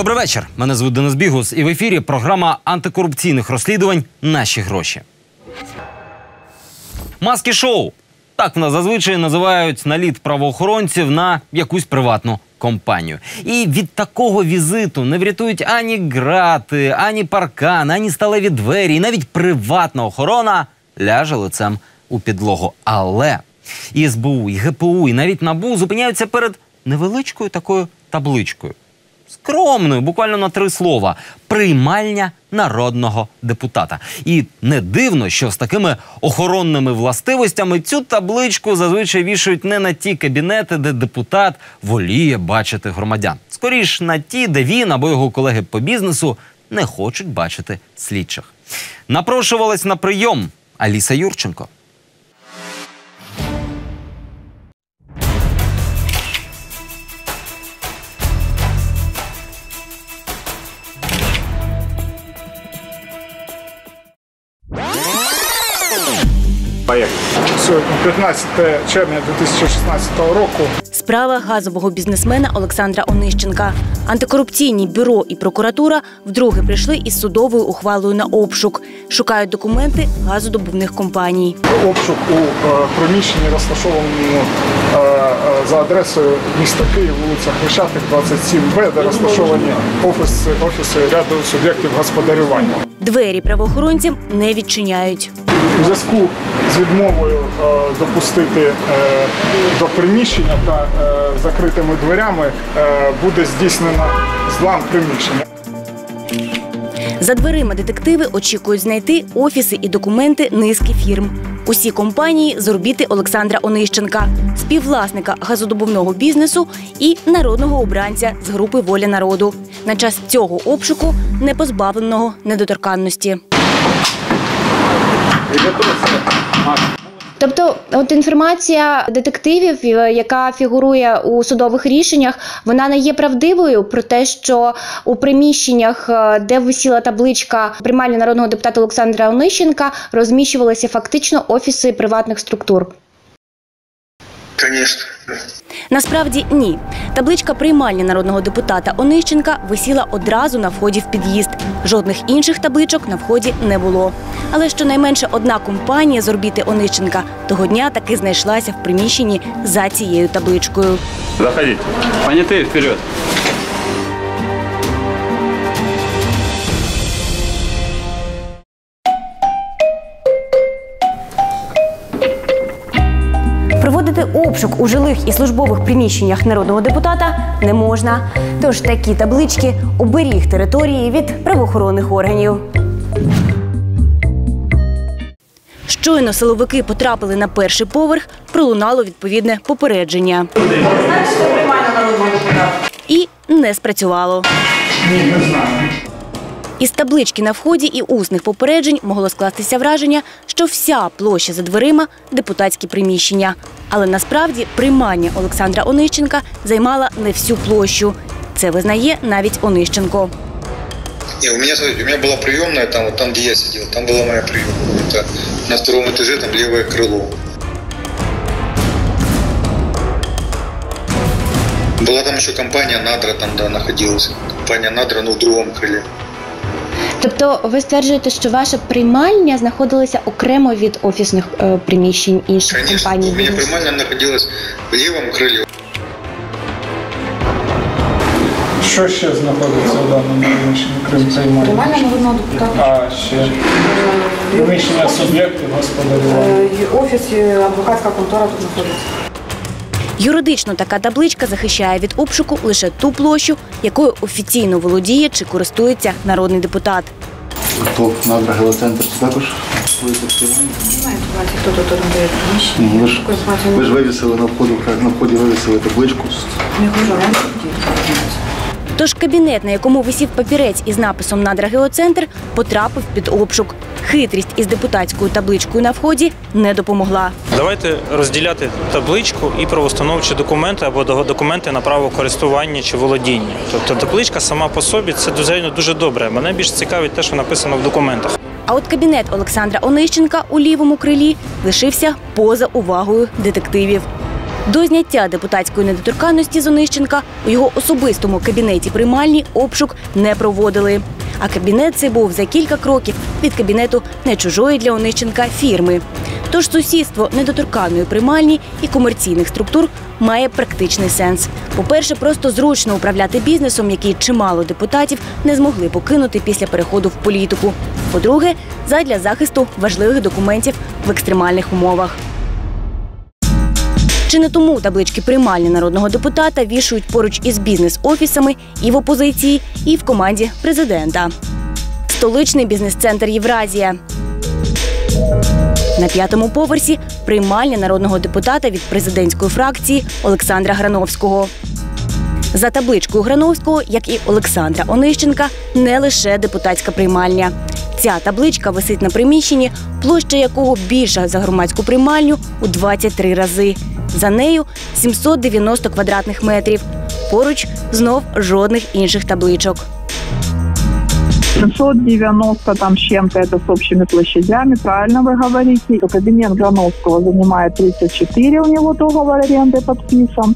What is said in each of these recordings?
Добрий вечір. Мене звуть Денис Бігус, і в ефірі програма антикорупційних розслідувань Наші гроші. Маски шоу. Так в нас зазвичай називають наліт правоохоронців на якусь приватну компанію. І від такого візиту не врятують ані грати, ані паркан, ані сталеві двері, і навіть приватна охорона ляже лицем у підлогу. Але і СБУ, і ГПУ, і навіть НАБУ зупиняються перед невеличкою такою табличкою скромною, буквально на три слова: приймальня народного депутата. І не дивно, що з такими охоронними властивостями цю табличку зазвичай вішають не на ті кабінети, де депутат воліє бачити громадян. Скоріш на ті, де він або його колеги по бізнесу не хочуть бачити слідчих. Напрошувалась на прийом Аліса Юрченко. Сьогодні 15 червня 2016 року. Справа газового бізнесмена Олександра Онищенка. Антикорупційні бюро і прокуратура вдруге прийшли із судовою ухвалою на обшук. Шукають документи газодобувних компаній. Обшук у е, приміщенні розташованому е, е, за адресою міста Київ, вулиця Хрещатик, 27Б, де розташовані офіси, офіси ряду суб'єктів господарювання. Двері правоохоронцям не відчиняють. У зв'язку з відмовою допустити до приміщення та закритими дверями е, буде здійснено злам приміщення. За дверима детективи очікують знайти офіси і документи низки фірм. Усі компанії з орбіти Олександра Онищенка, співвласника газодобувного бізнесу і народного обранця з групи Воля народу. На час цього обшуку не позбавленого недоторканності. Тобто, от інформація детективів, е, яка фігурує у судових рішеннях, вона не є правдивою про те, що у приміщеннях, е, де висіла табличка приймальня народного депутата Олександра Онищенка, розміщувалися фактично офіси приватних структур. Конечно. Насправді ні. Табличка приймальні народного депутата Онищенка висіла одразу на вході в під'їзд. Жодних інших табличок на вході не було. Але щонайменше одна компанія з орбіти Онищенка того дня таки знайшлася в приміщенні за цією табличкою. Заходіть. Понятые вперед. Обшук у жилих і службових приміщеннях народного депутата не можна. Тож такі таблички оберіг території від правоохоронних органів. Щойно силовики потрапили на перший поверх, пролунало відповідне попередження. І не спрацювало. Із таблички на вході і усних попереджень могло скластися враження, що вся площа за дверима депутатські приміщення. Але насправді приймання Олександра Онищенка займала не всю площу. Це визнає навіть Онищенко. Не, у меня, смотрите, у меня была приемная, там, вот там, где я сидел, там была моя приемная. Это на втором этаже, там левое крыло. Была там еще компания Надра, там, да, находилась. Компания Надра, но в другом крыле. Тобто, ви стверджуєте, що ваша приймальня знаходилася окремо від офісних е, приміщень інших Конечно, компаній. у меня прямально находилась в левом крыле. Що ще знаходиться в даному приміщенні, крім приймальні? Приймальня народного депутата, А ще приміщення суб'єктів господарювання. е, офіс, і адвокатська контора тут знаходиться. Юридично така табличка захищає від обшуку лише ту площу, якою офіційно володіє чи користується народний депутат. Хто надра геоцентр це також хто тут орендує приміщення. Ви ж, ви ж вивісили на вході, на вході вивісили табличку. Не кажу, оренду. Тож кабінет, на якому висів папірець із написом Надра Геоцентр, потрапив під обшук. Хитрість із депутатською табличкою на вході не допомогла. Давайте розділяти табличку і правоустановчі документи або до- документи на право користування чи володіння. Тобто табличка сама по собі це звичайно дуже добре. Мене більш цікавить те, що написано в документах. А от кабінет Олександра Онищенка у лівому крилі лишився поза увагою детективів. До зняття депутатської недоторканності з Онищенка у його особистому кабінеті приймальні обшук не проводили. А кабінет цей був за кілька кроків від кабінету не чужої для Онищенка фірми. Тож сусідство недоторканної приймальні і комерційних структур має практичний сенс. По-перше, просто зручно управляти бізнесом, який чимало депутатів не змогли покинути після переходу в політику. По-друге, задля захисту важливих документів в екстремальних умовах. Чи не тому таблички приймальні народного депутата вішують поруч із бізнес-офісами і в опозиції, і в команді президента. Столичний бізнес-центр Євразія. На п'ятому поверсі приймальня народного депутата від президентської фракції Олександра Грановського. За табличкою Грановського, як і Олександра Онищенка, не лише депутатська приймальня. Ця табличка висить на приміщенні, площа якого більша за громадську приймальню у 23 рази. За нею 790 квадратних метрів. Поруч знов жодних інших табличок. 790 там с чем-то это с общими площадями, правильно вы говорите. Кабинет Грановского занимает 34, у него договор аренды подписан.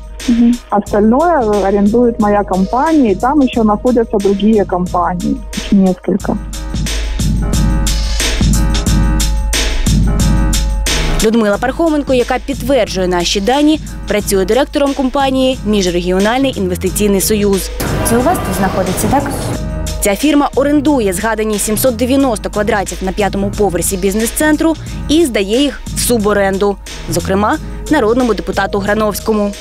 Остальное арендует моя компания, и там еще находятся другие компании, несколько. Людмила Пархоменко, яка підтверджує наші дані, працює директором компанії Міжрегіональний інвестиційний союз. Це у вас тут знаходиться, так? Ця фірма орендує згадані 790 квадратів на п'ятому поверсі бізнес-центру і здає їх в суборенду, зокрема народному депутату Грановському.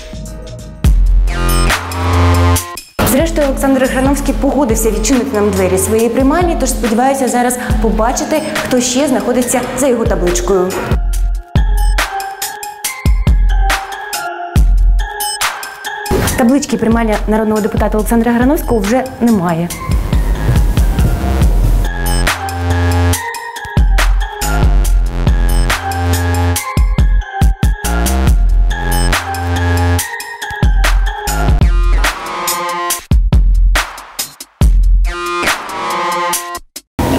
Зрештою, Олександр Грановський погодився відчинити нам двері своєї приймальні, тож сподіваюся зараз побачити, хто ще знаходиться за його табличкою. Таблички приймальня народного депутата Олександра Грановського вже немає.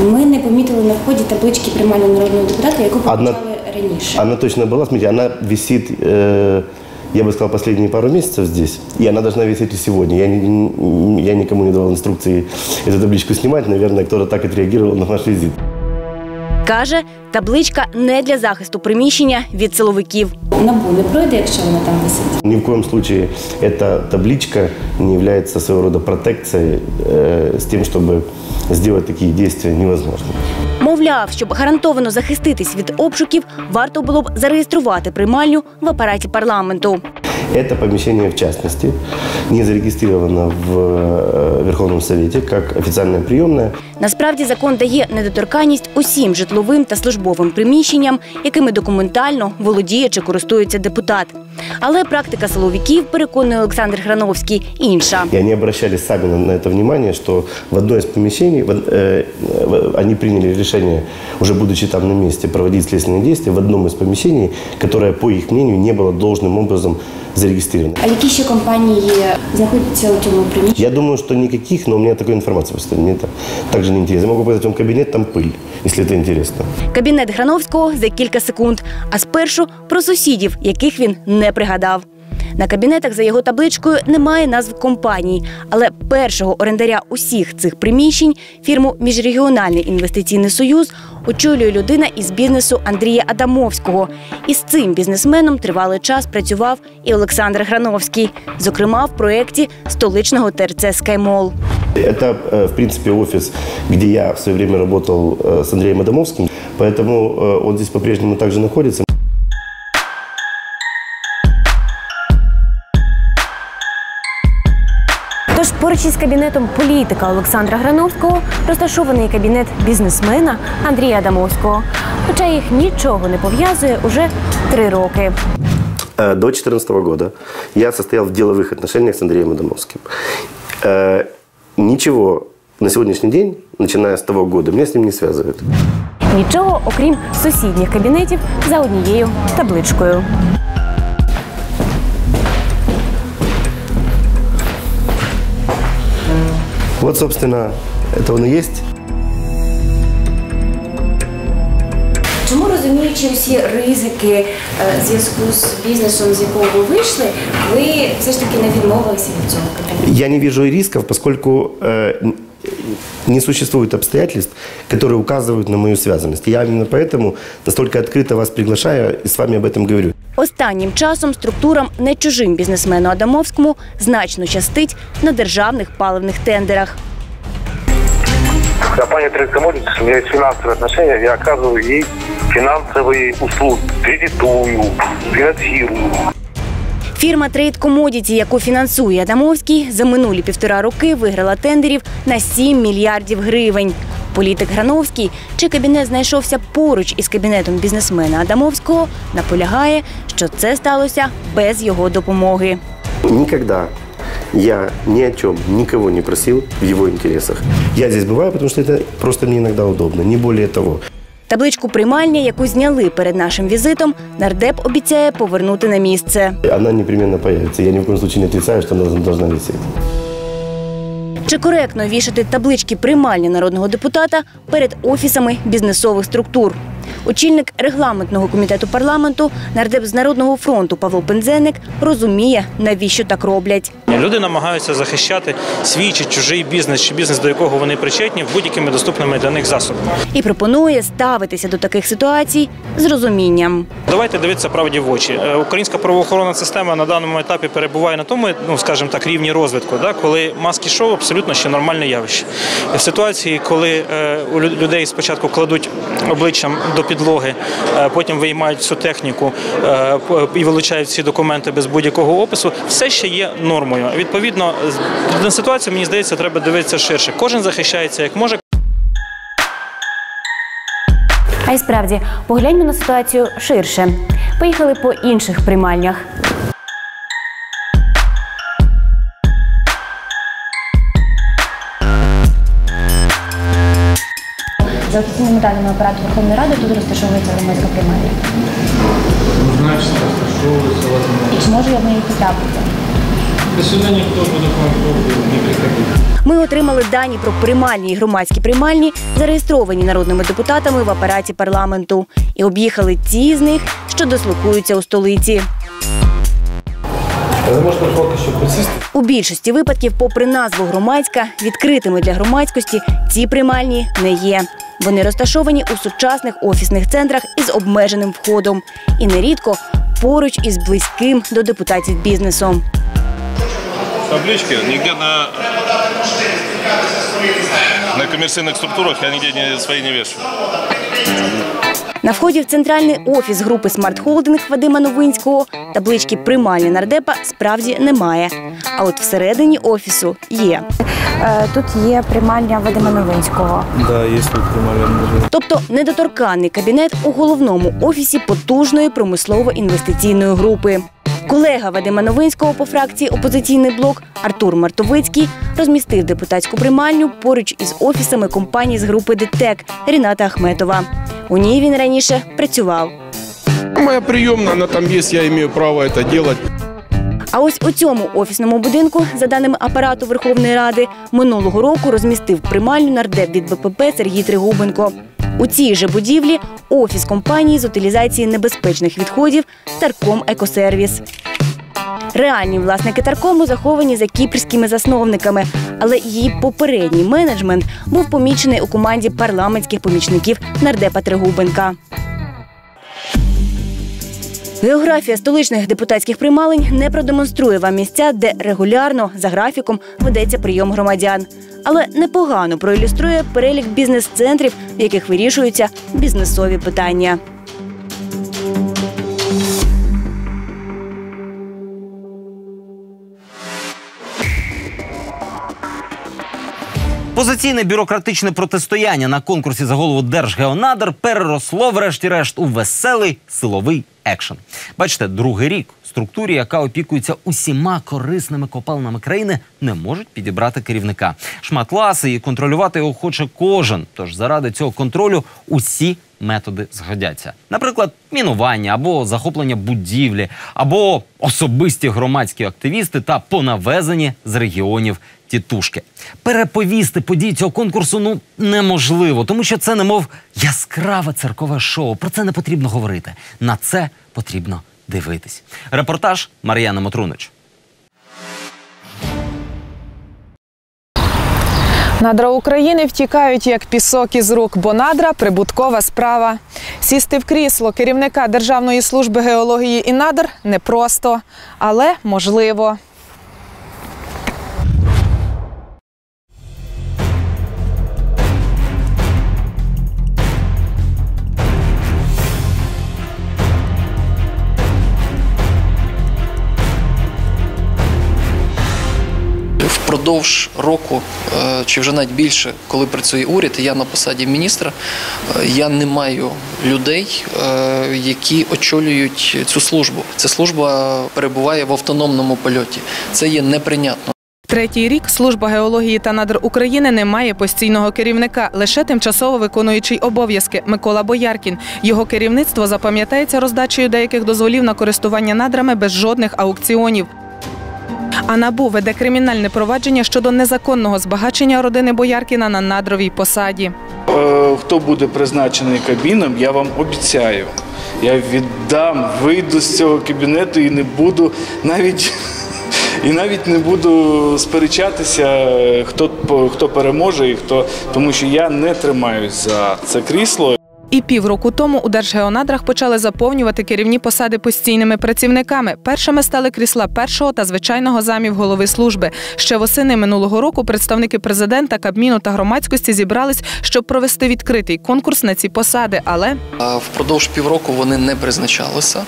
Ми не помітили на вході таблички приймального народного депутата, яку побачали раніше. Она точно была, смотрите, она висит, э, я бы сказал, последние пару месяцев здесь, и она должна висеть и сегодня. Я, не- я никому не давал инструкции эту табличку снимать, наверное, кто-то так отреагировал на наш визит. Каже, табличка не для захисту приміщення від силовиків. Набу не пройде, якщо вона там висить. Ни в коем случае эта табличка не является своего рода протекцией э, с тем, чтобы сделать такие действия невозможно. Мовляв, щоб гарантовано захиститись від обшуків, варто було б зареєструвати приймальню в апараті парламенту. Это помещение, в частности, не зарегистрировано в э, Верховном Совете как официальная приемная. Насправді закон дає недоторканність усім житловим та службовим приміщенням, якими документально володіє чи користується депутат. Але практика силовиків, переконує Олександр Грановський, інша. И они обращались сами на, на это внимание, что в одно из помещений в- э, в- они приняли решение, уже будучи там на месте, проводить следственные действия в одном из помещений, которое, по их мнению, не было должным образом зарегистрировано. А які ще компанії знаходяться у цьому приміщенні? Я думаю, что никаких, но у меня такой информации просто нет. Также не интересно. Я могу показать вам кабинет, там пыль, если это интересно. Кабінет Грановського за кілька секунд. А спершу про сусідів, яких він не пригадав. На кабінетах за його табличкою немає назв компаній, але першого орендаря усіх цих приміщень фірму Міжрегіональний інвестиційний союз очолює людина із бізнесу Андрія Адамовського. І з цим бізнесменом тривалий час працював і Олександр Грановський, зокрема в проєкті столичного ТРЦ «Скаймол». Это, э, в принципе, офис, где я в свое время работал э, с Андреем Адамовским, поэтому э, он здесь по-прежнему также находится. поруч із кабінетом політика Олександра Грановського розташований кабінет бізнесмена Андрія Адамовського. Хоча їх нічого не пов'язує уже три роки. Э, До 2014 года я состоял в деловых отношениях с Андреем Адамовским. Э, Ничего на сегодняшний день, начиная с того года, меня с ним не связывает. Нічого, окрім сусідніх кабінетів за однією табличкою. Вот, собственно, это он и есть. Чому розуміючи всі ризики е, зв'язку з бізнесом, з якого ви вийшли, ви все ж таки не відмовилися від цього? Я не вижу и рисков, поскольку э, не существует обстоятельств, которые указывают на мою связанность. Я именно поэтому настолько открыто вас приглашаю и с вами об этом говорю. Останнім часом структурам не чужим бізнесмену Адамовському значно щастить на державних паливних тендерах. Компания Commodities, у меня есть финансовые отношения, я оказываю ей финансовые услуги, кредитую, финансирую. Фірма Trade Commodity, яку фінансує Адамовський, за минулі півтора роки виграла тендерів на 7 мільярдів гривень. Політик Грановський, чий кабінет знайшовся поруч із кабінетом бізнесмена Адамовського, наполягає, що це сталося без його допомоги. Никогда я ни о чем никого не просил в его интересах. Я здесь бываю, потому что это просто мне иногда удобно, не более того. Табличку приймальня, яку зняли перед нашим візитом, нардеп обіцяє повернути на місце. Вона непременно з'явиться. Я ні в коем випадку не отрицаю, що вона повинна висіти. Чи коректно вішати таблички приймальні народного депутата перед офісами бізнесових структур? Очільник регламентного комітету парламенту, нардеп з народного фронту Павло Пензеник розуміє, навіщо так роблять. Люди намагаються захищати свій чи чужий бізнес, чи бізнес, до якого вони причетні, будь-якими доступними для них засобами. І пропонує ставитися до таких ситуацій з розумінням. Давайте дивитися правді в очі. Е, Українська правоохоронна система на даному етапі перебуває на тому, ну скажімо так, рівні розвитку, да, коли маски шоу абсолютно ще нормальне явище. В ситуації, коли е, у лю- людей спочатку кладуть обличчям до підлоги, е, потім виймають всю техніку е, і вилучають всі документи без будь-якого опису, все ще є нормою. Відповідно, на ситуацію мені здається, треба дивитися ширше. Кожен захищається як може. А й справді погляньмо на ситуацію ширше. Поїхали по інших приймальнях. Даними апарату Верховної Ради тут розташовується громадська приймальня. Значит, рассташовывается возможно. І чи можу я в неї потрапити? До никто по такому не. Ми отримали дані про приймальні і громадські приймальні, зареєстровані народними депутатами в апараті парламенту, і об'їхали ті з них, що дислокуються у столиці. У більшості випадків, попри назву громадська, відкритими для громадськості ці приймальні не є. Вони розташовані у сучасних офісних центрах із обмеженим входом і нерідко поруч із близьким до депутатів бізнесом. таблички нигде на на структурах я нигде не, свои не вешаю. На вході в центральний офіс групи Смарт Холдинг Вадима Новинського таблички приймальні нардепа справді немає. А от всередині офісу є. Тут є приймальня Вадима Новинського. Да, тут прямолинейный. Тобто недоторканний кабінет у головному офісі потужної промислово-інвестиційної групи. Колега Вадима Новинського по фракції Опозиційний блок Артур Мартовицький розмістив депутатську приймальню поруч із офісами компаній з групи ДТЕК Ріната Ахметова. У ній він раніше працював. Моя приемная, она там есть, я имею право это делать. А ось у цьому офісному будинку, за даними апарату Верховної Ради, минулого року розмістив приймальню нардеп від БПП Сергій Тригубенко. У цій же будівлі офіс компанії з утилізації небезпечних відходів Тарком Екосервіс. Реальні власники Таркому заховані за кіпрськими засновниками, але її попередній менеджмент був помічений у команді парламентських помічників нардепа Тригубенка. Географія столичних депутатських приймалень не продемонструє вам місця, де регулярно за графіком ведеться прийом громадян. Але непогано проілюструє перелік бізнес-центрів, в яких вирішуються бізнесові питання. Позиційне бюрократичне протистояння на конкурсі за голову Держгеонадр переросло, врешті-решт, у веселий силовий екшен. Бачите, другий рік структурі, яка опікується усіма корисними копалинами країни, не можуть підібрати керівника. Шмат ласи і контролювати його хоче кожен. Тож заради цього контролю усі методи згодяться. Наприклад, мінування або захоплення будівлі, або особисті громадські активісти та понавезені з регіонів тітушки. Переповісти події цього конкурсу ну неможливо, тому що це немов яскраве циркове шоу. Про це не потрібно говорити. На це потрібно дивитись. Репортаж Мар'яна Мотрунич. Надра України втікають як пісок із рук, бо надра прибуткова справа. Сісти в крісло керівника Державної служби геології і надр непросто, але можливо. Впродовж року е, чи вже навіть більше, коли працює уряд, я на посаді міністра, е, я не маю людей, е, які очолюють цю службу. Ця служба перебуває в автономному польоті. Це є неприйнятно. Третій рік служба геології та надр України не має постійного керівника, лише тимчасово виконуючий обов'язки Микола Бояркін. Його керівництво запам'ятається роздачею деяких дозволів на користування надрами без жодних аукціонів. А НАБУ веде кримінальне провадження щодо незаконного збагачення родини Бояркіна на надровій посаді. Е, Хто буде призначений кабіном, я вам обіцяю. Я віддам, вийду з цього кабінету і не буду навіть. І навіть не буду сперечатися, хто, хто переможе і хто, тому що я не тримаюсь за це крісло. І півроку тому у Держгеонадрах почали заповнювати керівні посади постійними працівниками. Першими стали крісла першого та звичайного замів голови служби. Ще восени минулого року представники президента, Кабміну та громадськості зібрались, щоб провести відкритий конкурс на ці посади. Але Впродовж півроку вони не призначалися. Е,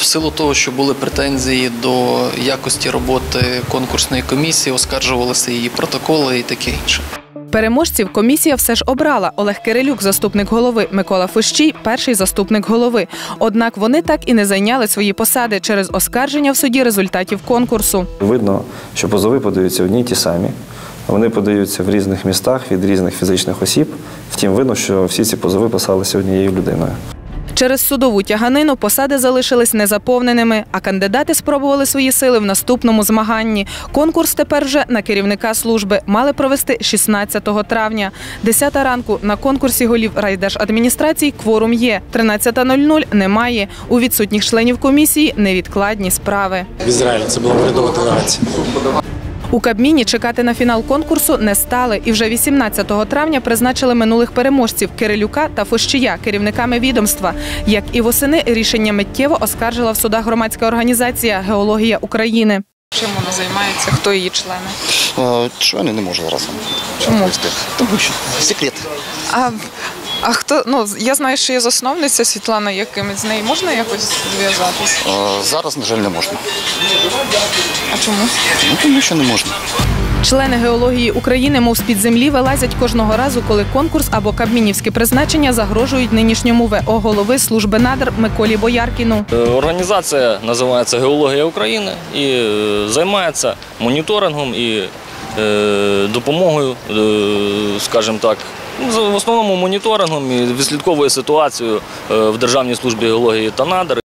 В силу того, що були претензії до якості роботи конкурсної комісії, оскаржувалися її протоколи і таке інше. Переможців комісія все ж обрала Олег Кирилюк, заступник голови, Микола Фущій, перший заступник голови. Однак вони так і не зайняли свої посади через оскарження в суді результатів конкурсу. Видно, що позови подаються одні й ті самі. Вони подаються в різних містах від різних фізичних осіб. Втім, видно, що всі ці позови писалися однією людиною. Через судову тяганину посади залишились незаповненими, а кандидати спробували свої сили в наступному змаганні. Конкурс тепер вже на керівника служби мали провести 16 травня. 10 ранку на конкурсі голів райдержадміністрацій кворум є. 13.00 немає. У відсутніх членів комісії невідкладні справи. В Ізраїлі це була урядова делегація. У Кабміні чекати на фінал конкурсу не стали, і вже 18 травня призначили минулих переможців Кирилюка та Фощія керівниками відомства. Як і восени, рішення миттєво оскаржила в судах громадська організація Геологія України. Чим вона займається? Хто її члени? Е, Члени не можу зараз. вам Чому? Тому що секрет. А, а хто ну я знаю, що є засновниця Світлана Якимець. З нею можна якось зв'язатися? Е, Зараз, на жаль, не можна. А чому? Ну, тому що не можна. Члени геології України, мов з-під землі, вилазять кожного разу, коли конкурс або кабмінівське призначення загрожують нинішньому ВО голови служби надр Миколі Бояркіну. Е, Організація називається Геологія України і е, займається моніторингом і допомогою, скажімо так, в основному моніторингом і відслідковує ситуацію е, в Державній службі геології та надр.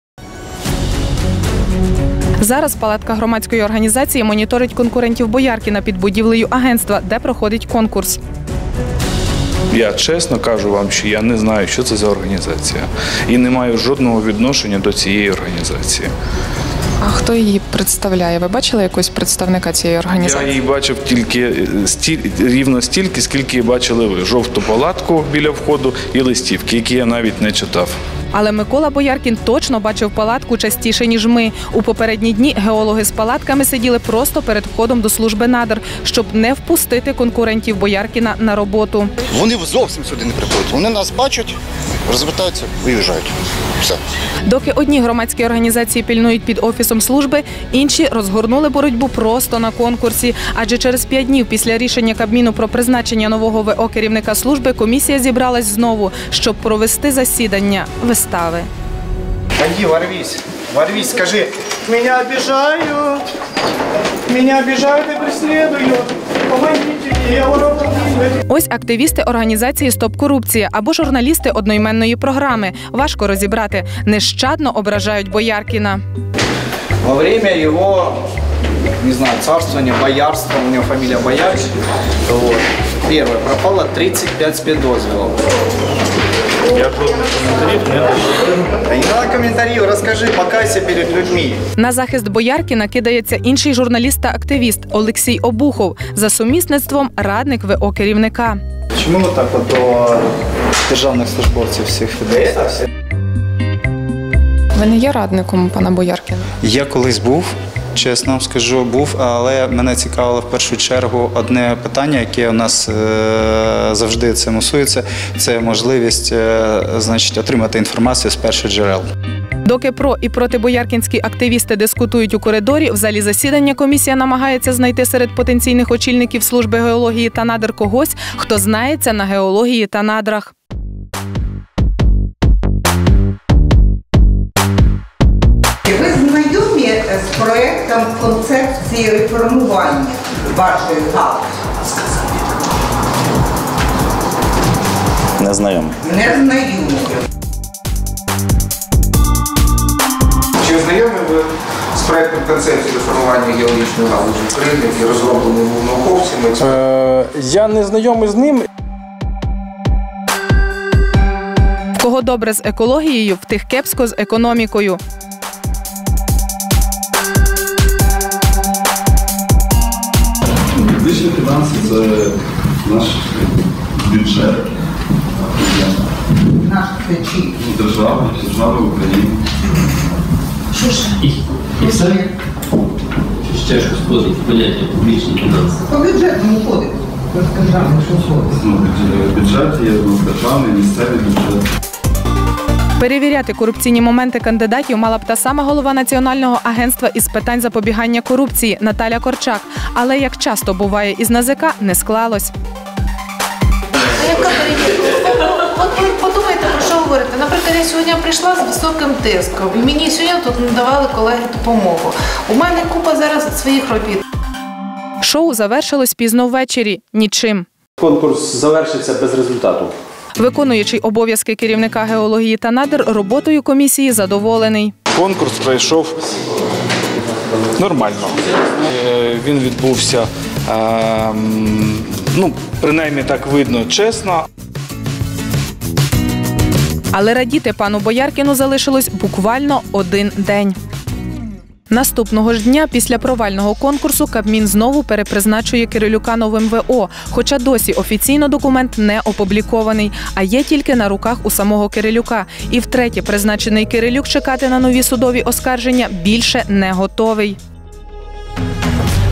Зараз палатка громадської організації моніторить конкурентів Бояркіна під будівлею агентства, де проходить конкурс. Я чесно кажу вам, що я не знаю, що це за організація, і не маю жодного відношення до цієї організації. А хто її представляє? Ви бачили якогось представника цієї організації? Я її бачив тільки стіль, рівно стільки, скільки бачили ви. Жовту палатку біля входу і листівки, які я навіть не читав. Але Микола Бояркін точно бачив палатку частіше ніж ми. У попередні дні геологи з палатками сиділи просто перед входом до служби надр, щоб не впустити конкурентів Бояркіна на роботу. Вони зовсім сюди не приходять. Вони нас бачать, розвертаються, виїжджають. Все. Доки одні громадські організації пільнують під офісом служби, інші розгорнули боротьбу просто на конкурсі. Адже через п'ять днів після рішення Кабміну про призначення нового ВО керівника служби комісія зібралась знову, щоб провести засідання вистави. Пойди, ворвись. Ворвись, скажи, меня обижают, меня обижают и преследуют. Помогите я. Ось активісти організації Стоп корупція або журналісти одноіменної програми. Важко розібрати. Нещадно ображають Бояркіна. Во время его не знаю, царствования, боярства, у него фамилия Боярич. Вот. Первое, пропало 35 спецдозволов. Я не комментариев, расскажи, покайся перед людьми. На захист Бояркіна кидається інший журналіст та активіст Олексій Обухов за сумісництвом радник ВО керівника. Чому ви так от до державних службовців всіх відноситесь? Ви не є радником пана Бояркіна? Я колись був, чесно скажу, був, але мене цікавило в першу чергу одне питання, яке у нас е, завжди це мусується. Це можливість е, значить, отримати інформацію з перших джерел. Доки про і протибояркінські активісти дискутують у коридорі, в залі засідання комісія намагається знайти серед потенційних очільників служби геології та надр когось, хто знається на геології та надрах. Концепції реформування вашої галузі? Не знайомий. Не знайомі. Чи знайомі ви з проектом концепції реформування геологічної галузі України, який розроблений був науковцями? Е, я не знайомий з ним. Кого добре з екологією, в тих кепсько з економікою. Публічні фінанси це наш бюджет Наш ключі. держави, держави України. Що ж? І, і все? Чи ще щось входить в поняття публічні фінанси? По бюджетному кодексу. Розкажемо, що входить. Ну, бюджет- бюджет є ну, державний, місцевий бюджет. Перевіряти корупційні моменти кандидатів мала б та сама голова Національного агентства із питань запобігання корупції Наталя Корчак. Але як часто буває із НАЗК, не склалось. Яка перевірка? От подумайте, про що говорите. Наприклад, я сьогодні прийшла з високим тиском, і мені сьогодні тут надавали колеги допомогу. У мене купа зараз своїх робіт. Шоу завершилось пізно ввечері. Нічим. Конкурс завершиться без результату. Виконуючий обов'язки керівника геології та надр роботою комісії задоволений. Конкурс пройшов нормально. Е, Він відбувся, ем, ну, принаймні так видно, чесно. Але радіти пану Бояркіну залишилось буквально один день. Наступного ж дня після провального конкурсу Кабмін знову перепризначує Кирилюка новим ВО, хоча досі офіційно документ не опублікований, а є тільки на руках у самого Кирилюка. І втретє, призначений Кирилюк чекати на нові судові оскарження більше не готовий.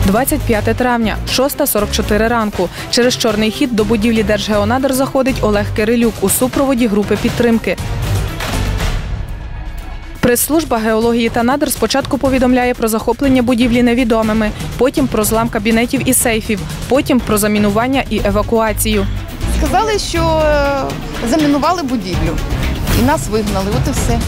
25 травня, 6.44 ранку. Через чорний хід до будівлі Держгеонадр заходить Олег Кирилюк у супроводі групи підтримки. Прес-служба геології та надр спочатку повідомляє про захоплення будівлі невідомими, потім про злам кабінетів і сейфів, потім про замінування і евакуацію. Сказали, що е, замінували будівлю і нас вигнали. От і все.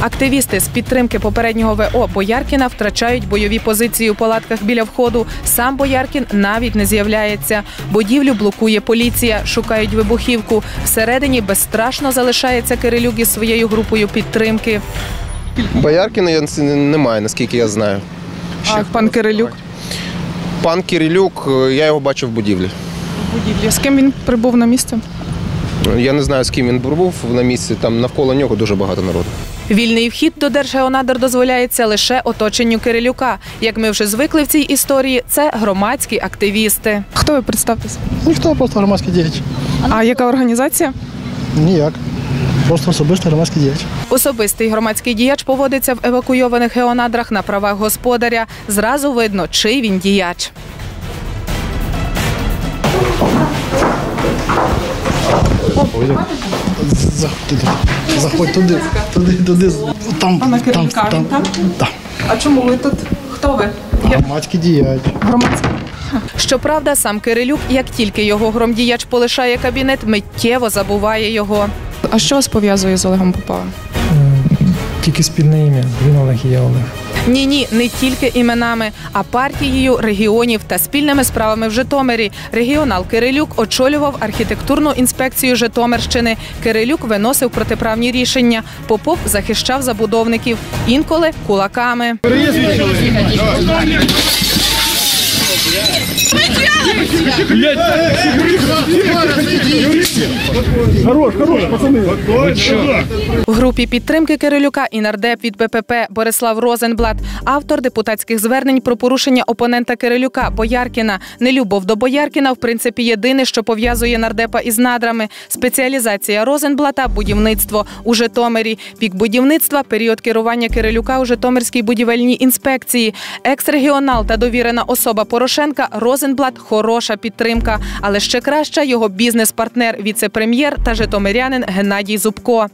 Активісти з підтримки попереднього ВО Бояркіна втрачають бойові позиції у палатках біля входу. Сам Бояркін навіть не з'являється. Будівлю блокує поліція, шукають вибухівку. Всередині безстрашно залишається Кирилюк із своєю групою підтримки. Бояркіна я немає, наскільки я знаю. А пан Кирилюк Пан Кирилюк, е, я його бачив в будівлі. у будівлі. З ким він прибув на місце? Я не знаю, з ким він був на місці, там навколо нього дуже багато народу. Вільний вхід до Держгеонадр дозволяється лише оточенню Кирилюка. Як ми вже звикли в цій історії, це громадські активісти. Хто ви представтеся? Ніхто просто громадський діяч. А яка організація? Ніяк. Просто особистий громадський діяч. Особистий громадський діяч поводиться в евакуйованих геонадрах на правах господаря. Зразу видно, чий він діяч. Заходь туди. Заходь туди. Туди, туди. Там, там, там. там? Так. А чому ви тут? Хто ви? Громадський діяч. Громадський. Щоправда, сам Кирилюк, як тільки його громдіяч полишає кабінет, миттєво забуває його. А що вас пов'язує з Олегом Поповим? Тільки спільне ім'я. Він Олег і я Олег. Ні, ні, не тільки іменами, а партією регіонів та спільними справами в Житомирі. Регіонал Кирилюк очолював архітектурну інспекцію Житомирщини. Кирилюк виносив протиправні рішення. Попов захищав забудовників інколи кулаками. Переїзд Хорош. В групі підтримки Кирилюка і нардеп від БПП Борислав Розенблат, автор депутатських звернень про порушення опонента Кирилюка Бояркіна. Нелюбов до Бояркіна, в принципі, єдине, що пов'язує нардепа із надрами. Спеціалізація Розенблата будівництво у Житомирі. Пік будівництва період керування Кирилюка у Житомирській будівельній інспекції. Екс-регіонал та довірена особа Порошенка Розенблат хороша підтримка, але ще краща його бізнес-партнер, віце-прем'єр та житомирянин Геннадій Зубко.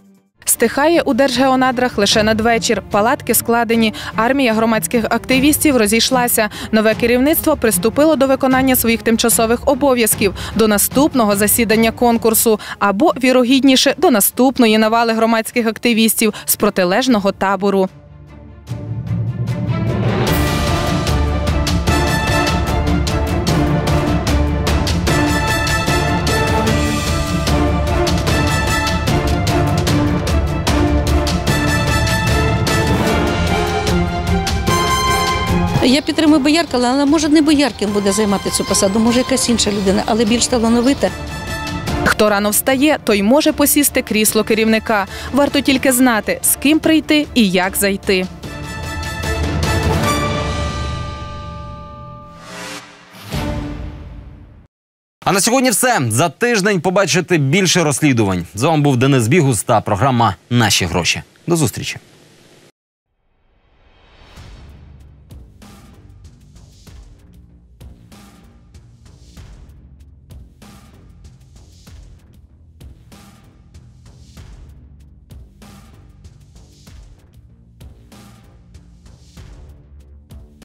Стихає у Держгеонадрах лише надвечір. Палатки складені. Армія громадських активістів розійшлася. Нове керівництво приступило до виконання своїх тимчасових обов'язків до наступного засідання конкурсу або вірогідніше до наступної навали громадських активістів з протилежного табору. Я підтримую Боярка, але може не Бояркін буде займати цю посаду, може якась інша людина, але більш талановита. Хто рано встає, той може посісти крісло керівника. Варто тільки знати, з ким прийти і як зайти. А на сьогодні все. За тиждень побачите більше розслідувань. З вами був Денис Бігус та програма Наші гроші. До зустрічі.